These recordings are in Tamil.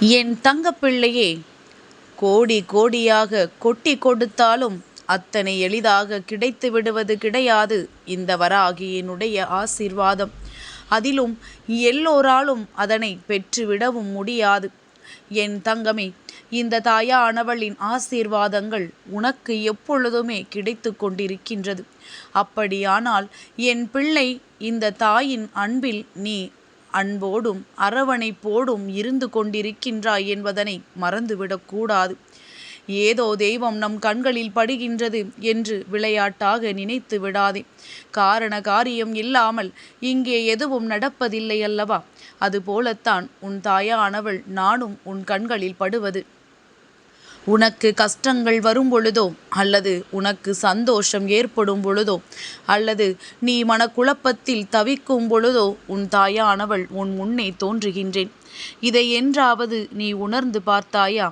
என் தங்கப்பிள்ளையே கோடி கோடியாக கொட்டி கொடுத்தாலும் அத்தனை எளிதாக கிடைத்து விடுவது கிடையாது இந்த வராகியினுடைய ஆசீர்வாதம். அதிலும் எல்லோராலும் அதனை பெற்றுவிடவும் முடியாது. என் தங்கமே இந்த தாயானவளின் ஆசீர்வாதங்கள் உனக்கு எப்பொழுதுமே கிடைத்து கொண்டிருக்கின்றது. அப்படியானால் என் பிள்ளை இந்த தாயின் அன்பில் நீ அன்போடும் அரவணைப்போடும் இருந்து கொண்டிருக்கின்றாய் என்பதனை மறந்துவிடக்கூடாது ஏதோ தெய்வம் நம் கண்களில் படுகின்றது என்று விளையாட்டாக நினைத்து விடாதே. காரண காரியம் இல்லாமல் இங்கே எதுவும் நடப்பதில்லை அல்லவா? அதுபோலத்தான் உன் தாயானவள் நானும் உன் கண்களில் படுவது. உனக்கு கஷ்டங்கள் வரும் பொழுதோ அல்லது உனக்கு சந்தோஷம் ஏற்படும் பொழுதோ அல்லது நீ மனக்குழப்பத்தில் தவிக்கும் பொழுதோ உன் தாயானவள் உன் முன்னே தோன்றுகின்றேன். இதை என்றாவது நீ உணர்ந்து பார்த்தாயா?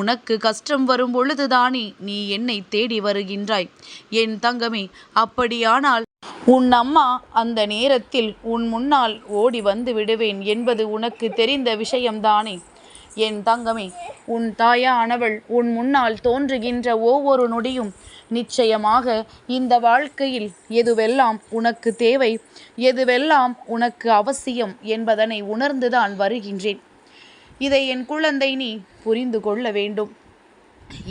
உனக்கு கஷ்டம் வரும் பொழுதுதானே நீ என்னை தேடி வருகின்றாய். என் தங்கமே அப்படியானால் உன் அம்மா அந்த நேரத்தில் உன் முன்னால் ஓடி வந்து விடுவேன் என்பது உனக்கு தெரிந்த விஷயம்தானே. என் தங்கமே உன் தாயானவள் உன் முன்னால் தோன்றுகின்ற ஒவ்வொரு நொடியும் நிச்சயமாக இந்த வாழ்க்கையில் எதுவெல்லாம் உனக்கு தேவை எதுவெல்லாம் உனக்கு அவசியம் என்பதனை உணர்ந்துதான் வருகின்றேன். இதை என் குழந்தை நீ புரிந்து கொள்ள வேண்டும்.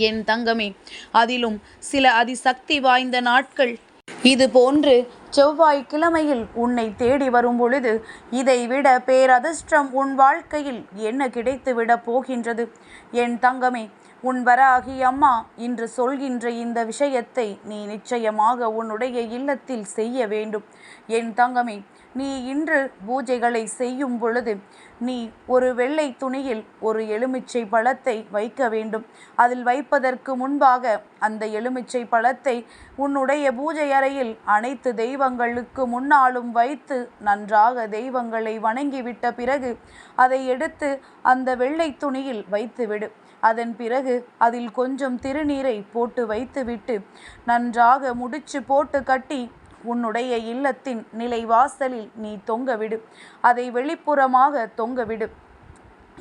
என் தங்கமே அதிலும் சில அதிசக்தி வாய்ந்த நாட்கள். இது போன்று செவ்வாய்க்கிழமையில் உன்னை தேடி வரும் பொழுது இதைவிட பேரதிர்ஷ்டம் உன் வாழ்க்கையில் என்ன கிடைத்துவிடப் போகின்றது? என் தங்கமே உன் வராகி அம்மா இன்று சொல்கின்ற இந்த விஷயத்தை நீ நிச்சயமாக உன்னுடைய இல்லத்தில் செய்ய வேண்டும். என் தங்கமே நீ இன்று பூஜைகளை செய்யும் பொழுது நீ ஒரு வெள்ளை துணியில் ஒரு எலுமிச்சை பழத்தை வைக்க வேண்டும். அதில் வைப்பதற்கு முன்பாக அந்த எலுமிச்சை பழத்தை உன்னுடைய பூஜை அறையில் அனைத்து தெய்வங்களுக்கு முன்னாலும் வைத்து நன்றாக தெய்வங்களை வணங்கிவிட்ட பிறகு அதை எடுத்து அந்த வெள்ளை துணியில் வைத்துவிடு. அதன் பிறகு அதில் கொஞ்சம் திருநீரை போட்டு வைத்துவிட்டு நன்றாக முடிச்சு போட்டு கட்டி உன்னுடைய இல்லத்தின் நிலைவாசலில் நீ தொங்கவிடு. அதை வெளிப்புறமாக தொங்கவிடு.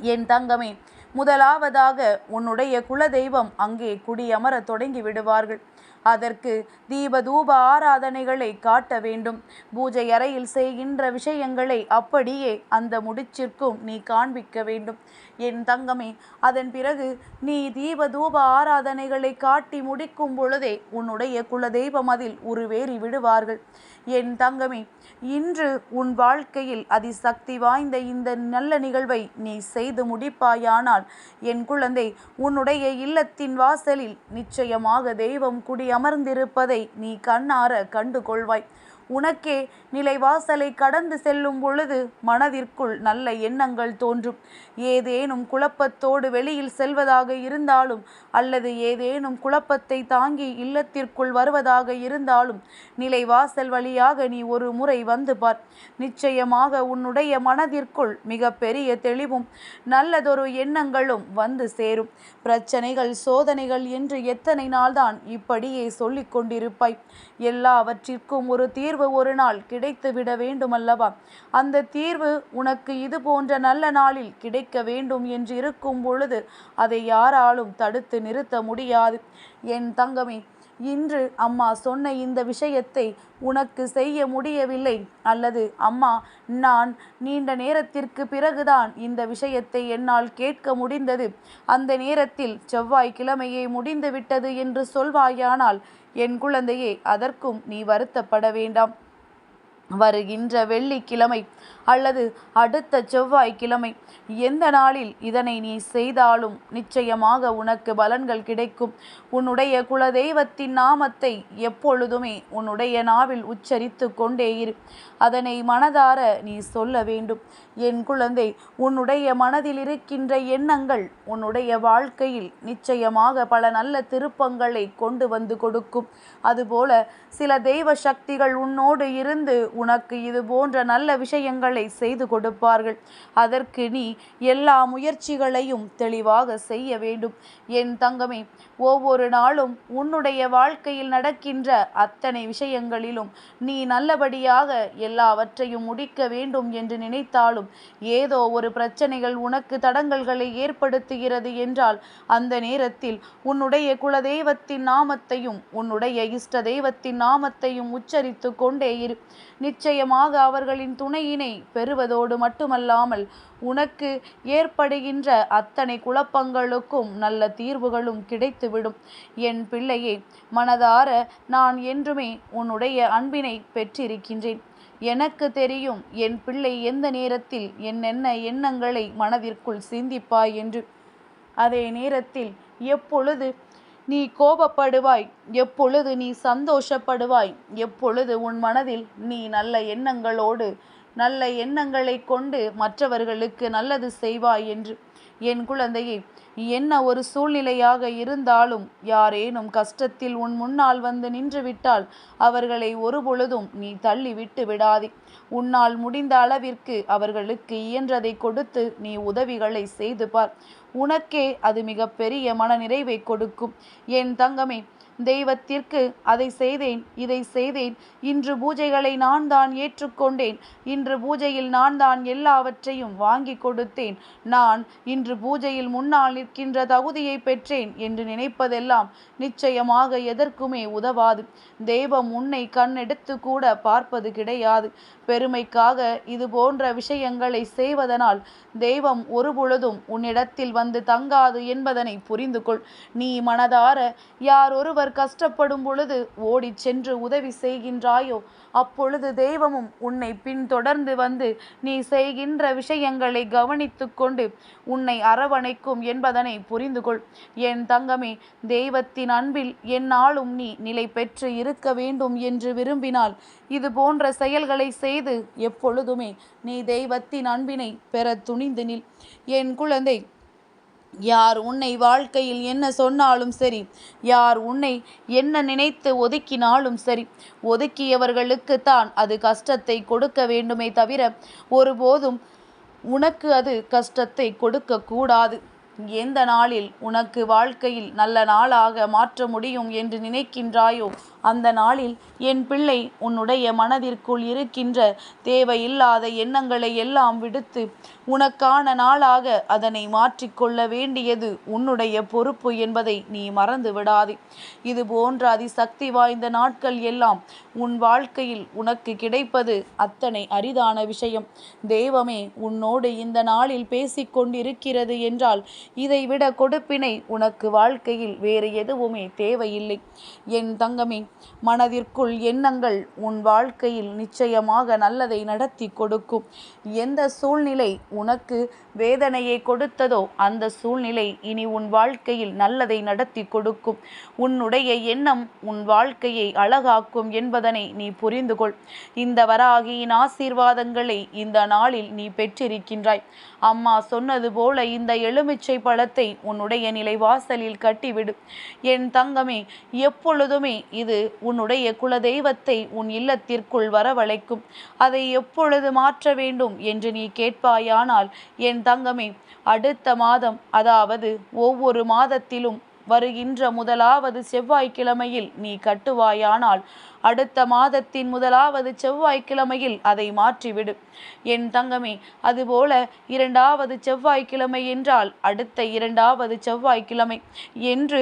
என் தங்கமே முதலாவதாக உன்னுடைய குலதெய்வம் அங்கே குடியமர தொடங்கி விடுவார்கள். அதற்கு தீபதூப ஆராதனைகளை காட்ட வேண்டும். பூஜை அறையில் செய்கின்ற விஷயங்களை அப்படியே அந்த முடிச்சிற்கும் நீ காண்பிக்க வேண்டும். என் தங்கமே அதன் பிறகு நீ தீபதூப ஆராதனைகளை காட்டி முடிக்கும் பொழுதே உன்னுடைய குலதெய்வம் அதில் உருவேறி விடுவார்கள். என் தங்கமே இன்று உன் வாழ்க்கையில் அதிசக்தி வாய்ந்த இந்த நல்ல நிகழ்வை நீ செய்து முடிப்பாயானால் என் குழந்தை உன்னுடைய இல்லத்தின் வாசலில் நிச்சயமாக தெய்வம் குடி அமர்ந்திருப்பதை நீ கண்ணார கண்டு கொள்வாய் உனக்கே நிலைவாசலை கடந்து செல்லும் பொழுது மனதிற்குள் நல்ல எண்ணங்கள் தோன்றும். ஏதேனும் குழப்பத்தோடு வெளியில் செல்வதாக இருந்தாலும் அல்லது ஏதேனும் குழப்பத்தை தாங்கி இல்லத்திற்குள் வருவதாக இருந்தாலும் நிலைவாசல் வழியாக நீ ஒரு முறை வந்து பார். நிச்சயமாக உன்னுடைய மனதிற்குள் மிக பெரிய தெளிவும் நல்லதொரு எண்ணங்களும் வந்து சேரும். பிரச்சனைகள் சோதனைகள் என்று எத்தனை நாள்தான் இப்படியே சொல்லிக் கொண்டிருப்பாய். எல்லாவற்றிற்கும் ஒரு தீர்வு தீர்வு ஒரு நாள் கிடைத்து விட வேண்டுமல்லவா? அந்த தீர்வு உனக்கு இது போன்ற நல்ல நாளில் கிடைக்க வேண்டும் என்று இருக்கும் பொழுது அதை யாராலும் தடுத்து நிறுத்த முடியாது. என் தங்கமே இன்று அம்மா சொன்ன இந்த விஷயத்தை உனக்கு செய்ய முடியவில்லை. அல்லது அம்மா நான் நீண்ட நேரத்திற்கு பிறகுதான் இந்த விஷயத்தை என்னால் கேட்க முடிந்தது. அந்த நேரத்தில் செவ்வாய்க்கிழமையே முடிந்துவிட்டது என்று சொல்வாயானால் என் குழந்தையே அதற்கும் நீ வருத்தப்பட வேண்டாம். வருகின்ற வெள்ளிக்கிழமை அல்லது அடுத்த செவ்வாய்க்கிழமை. எந்த நாளில் இதனை நீ செய்தாலும் நிச்சயமாக உனக்கு பலன்கள் கிடைக்கும். உன்னுடைய குலதெய்வத்தின் நாமத்தை எப்பொழுதுமே உன்னுடைய நாவில் உச்சரித்து கொண்டே இரு. அதனை மனதார நீ சொல்ல வேண்டும். என் குழந்தை உன்னுடைய மனதில் இருக்கின்ற எண்ணங்கள் உன்னுடைய வாழ்க்கையில் நிச்சயமாக பல நல்ல திருப்பங்களை கொண்டு வந்து கொடுக்கும். அதுபோல சில தெய்வ சக்திகள் உன்னோடு இருந்து உனக்கு இது போன்ற நல்ல விஷயங்களை செய்து கொடுப்பார்கள். அதற்கு நீ எல்லா முயற்சிகளையும் தெளிவாக செய்ய வேண்டும். என் தங்கமே ஒவ்வொரு நாளும் உன்னுடைய வாழ்க்கையில் நடக்கின்ற அத்தனை விஷயங்களிலும் நீ நல்லபடியாக எல்லாவற்றையும் முடிக்க வேண்டும் என்று நினைத்தாலும் ஏதோ ஒரு பிரச்சனைகள் உனக்கு தடங்கல்களை ஏற்படுத்துகிறது என்றால் அந்த நேரத்தில் உன்னுடைய குலதெய்வத்தின் நாமத்தையும் உன்னுடைய இஷ்ட தெய்வத்தின் நாமத்தையும் உச்சரித்து கொண்டே இரு. நிச்சயமாக அவர்களின் துணையினை பெறுவதோடு மட்டுமல்லாமல் உனக்கு ஏற்படுகின்ற அத்தனை குழப்பங்களுக்கும் நல்ல தீர்வுகளும் கிடைத்துவிடும். என் பிள்ளையே மனதார நான் என்றுமே உன்னுடைய அன்பினை பெற்றிருக்கின்றேன். எனக்கு தெரியும் என் பிள்ளை எந்த நேரத்தில் என்னென்ன எண்ணங்களை மனதிற்குள் சிந்திப்பாய் என்று. அதே நேரத்தில் எப்பொழுது நீ கோபப்படுவாய் எப்பொழுது நீ சந்தோஷப்படுவாய் எப்பொழுது உன் மனதில் நீ நல்ல எண்ணங்களோடு நல்ல எண்ணங்களை கொண்டு மற்றவர்களுக்கு நல்லது செய்வாய் என்று. என் குழந்தையே என்ன ஒரு சூழ்நிலையாக இருந்தாலும் யாரேனும் கஷ்டத்தில் உன் முன்னால் வந்து நின்றுவிட்டால் அவர்களை ஒருபொழுதும் நீ தள்ளி விட்டு விடாதே. உன்னால் முடிந்த அளவிற்கு அவர்களுக்கு இயன்றதை கொடுத்து நீ உதவிகளை செய்து பார். உனக்கே அது மிகப்பெரிய மனநிறைவை கொடுக்கும். என் தங்கமே தெய்வத்திற்கு அதை செய்தேன் இதை செய்தேன். இன்று பூஜைகளை நான் தான் ஏற்றுக்கொண்டேன். இன்று பூஜையில் நான் தான் எல்லாவற்றையும் வாங்கி கொடுத்தேன். நான் இன்று பூஜையில் முன்னால் நிற்கின்ற தகுதியை பெற்றேன் என்று நினைப்பதெல்லாம் நிச்சயமாக எதற்குமே உதவாது. தெய்வம் உன்னை கண்ணெடுத்து கூட பார்ப்பது கிடையாது. பெருமைக்காக இது போன்ற விஷயங்களை செய்வதனால் தெய்வம் ஒருபொழுதும் உன்னிடத்தில் வந்து தங்காது என்பதனை புரிந்து கொள் நீ மனதார யார் ஒருவர் கஷ்டப்படும் பொழுது ஓடிச் சென்று உதவி செய்கின்றாயோ? அப்பொழுது தெய்வமும் உன்னை பின்தொடர்ந்து வந்து நீ செய்கின்ற விஷயங்களை கவனித்து கொண்டு உன்னை அரவணைக்கும் என்பதனை புரிந்து கொள் என் தங்கமே தெய்வத்தின் அன்பில் என்னாலும் நீ நிலை பெற்று இருக்க வேண்டும் என்று விரும்பினால் இது போன்ற செயல்களை செய்து எப்பொழுதுமே நீ தெய்வத்தின் அன்பினை பெற துணிந்து நில். என் குழந்தை யார் உன்னை வாழ்க்கையில் என்ன சொன்னாலும் சரி யார் உன்னை என்ன நினைத்து ஒதுக்கினாலும் சரி ஒதுக்கியவர்களுக்கு தான் அது கஷ்டத்தை கொடுக்க வேண்டுமே தவிர ஒருபோதும் உனக்கு அது கஷ்டத்தை கொடுக்கக்கூடாது எந்த நாளில் உனக்கு வாழ்க்கையில் நல்ல நாளாக மாற்ற முடியும் என்று நினைக்கின்றாயோ அந்த நாளில் என் பிள்ளை உன்னுடைய மனதிற்குள் இருக்கின்ற தேவையில்லாத எண்ணங்களை எல்லாம் விடுத்து உனக்கான நாளாக அதனை மாற்றிக்கொள்ள வேண்டியது உன்னுடைய பொறுப்பு என்பதை நீ மறந்து விடாதே. இது போன்ற அதிசக்தி வாய்ந்த நாட்கள் எல்லாம் உன் வாழ்க்கையில் உனக்கு கிடைப்பது அத்தனை அரிதான விஷயம். தெய்வமே உன்னோடு இந்த நாளில் பேசிக்கொண்டிருக்கிறது என்றால் இதைவிட கொடுப்பினை உனக்கு வாழ்க்கையில் வேறு எதுவுமே தேவையில்லை. என் தங்கமே மனதிற்குள் எண்ணங்கள் உன் வாழ்க்கையில் நிச்சயமாக நல்லதை நடத்தி கொடுக்கும். எந்த சூழ்நிலை உனக்கு வேதனையை கொடுத்ததோ அந்த சூழ்நிலை இனி உன் வாழ்க்கையில் நல்லதை நடத்தி கொடுக்கும். உன்னுடைய எண்ணம் உன் வாழ்க்கையை அழகாக்கும் என்பதனை நீ புரிந்து கொள். இந்த வராகியின் ஆசீர்வாதங்களை இந்த நாளில் நீ பெற்றிருக்கின்றாய். அம்மா சொன்னது போல இந்த எலுமிச்சை பழத்தை உன்னுடைய நிலை வாசலில் கட்டிவிடு. என் தங்கமே எப்பொழுதுமே இது உன்னுடைய குலதெய்வத்தை உன் இல்லத்திற்குள் வரவழைக்கும். அதை எப்பொழுது மாற்ற வேண்டும் என்று நீ கேட்பாயானால் என் தங்கமே அடுத்த மாதம் அதாவது ஒவ்வொரு மாதத்திலும் வருகின்ற முதலாவது செவ்வாய்க்கிழமையில் நீ கட்டுவாயானால் அடுத்த மாதத்தின் முதலாவது செவ்வாய்க்கிழமையில் அதை மாற்றிவிடு. என் தங்கமே அதுபோல இரண்டாவது செவ்வாய்க்கிழமை என்றால் அடுத்த இரண்டாவது செவ்வாய்க்கிழமை. என்று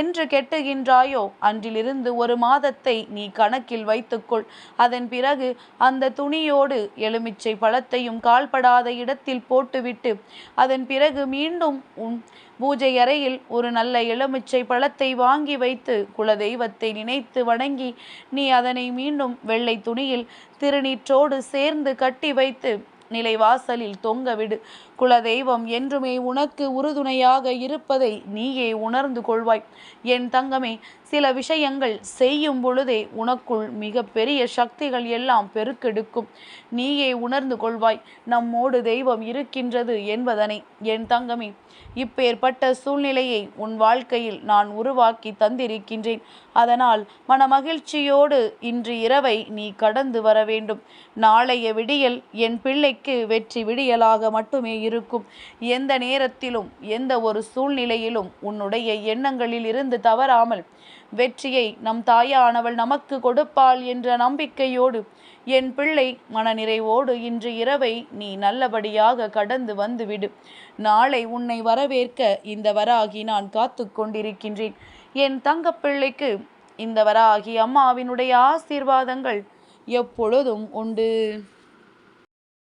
என்று கெட்டுகின்றாயோ? அன்றிலிருந்து ஒரு மாதத்தை நீ கணக்கில் வைத்துக்கொள். அதன் பிறகு அந்த துணியோடு எலுமிச்சை பழத்தையும் கால்படாத இடத்தில் போட்டுவிட்டு அதன் பிறகு மீண்டும் உன் பூஜை அறையில் ஒரு நல்ல எலுமிச்சை பழத்தை வாங்கி வைத்து குலதெய்வத்தை நினைத்து வணங்கி நீ அதனை மீண்டும் வெள்ளை துணியில் திருநீற்றோடு சேர்ந்து கட்டி வைத்து நிலைவாசலில் தொங்கவிடு குலதெய்வம் என்றுமே உனக்கு உறுதுணையாக இருப்பதை நீயே உணர்ந்து கொள்வாய். என் தங்கமே சில விஷயங்கள் செய்யும் பொழுதே உனக்குள் மிக பெரிய சக்திகள் எல்லாம் பெருக்கெடுக்கும். நீயே உணர்ந்து கொள்வாய் நம்மோடு தெய்வம் இருக்கின்றது என்பதனை. என் தங்கமே இப்பேற்பட்ட சூழ்நிலையை உன் வாழ்க்கையில் நான் உருவாக்கி தந்திருக்கின்றேன். அதனால் மனமகிழ்ச்சியோடு இன்று இரவை நீ கடந்து வர வேண்டும். நாளைய விடியல் என் பிள்ளைக்கு வெற்றி விடியலாக மட்டுமே இருக்கும். எந்த நேரத்திலும் எந்த ஒரு சூழ்நிலையிலும் உன்னுடைய எண்ணங்களில் இருந்து தவறாமல் வெற்றியை நம் தாயானவள் நமக்கு கொடுப்பாள் என்ற நம்பிக்கையோடு என் பிள்ளை மனநிறைவோடு இன்று இரவை நீ நல்லபடியாக கடந்து வந்துவிடு. நாளை உன்னை வரவேற்க இந்த வராகி நான் காத்து கொண்டிருக்கின்றேன். என் தங்கப்பிள்ளைக்கு இந்த வராகி அம்மாவினுடைய ஆசீர்வாதங்கள் எப்பொழுதும் உண்டு.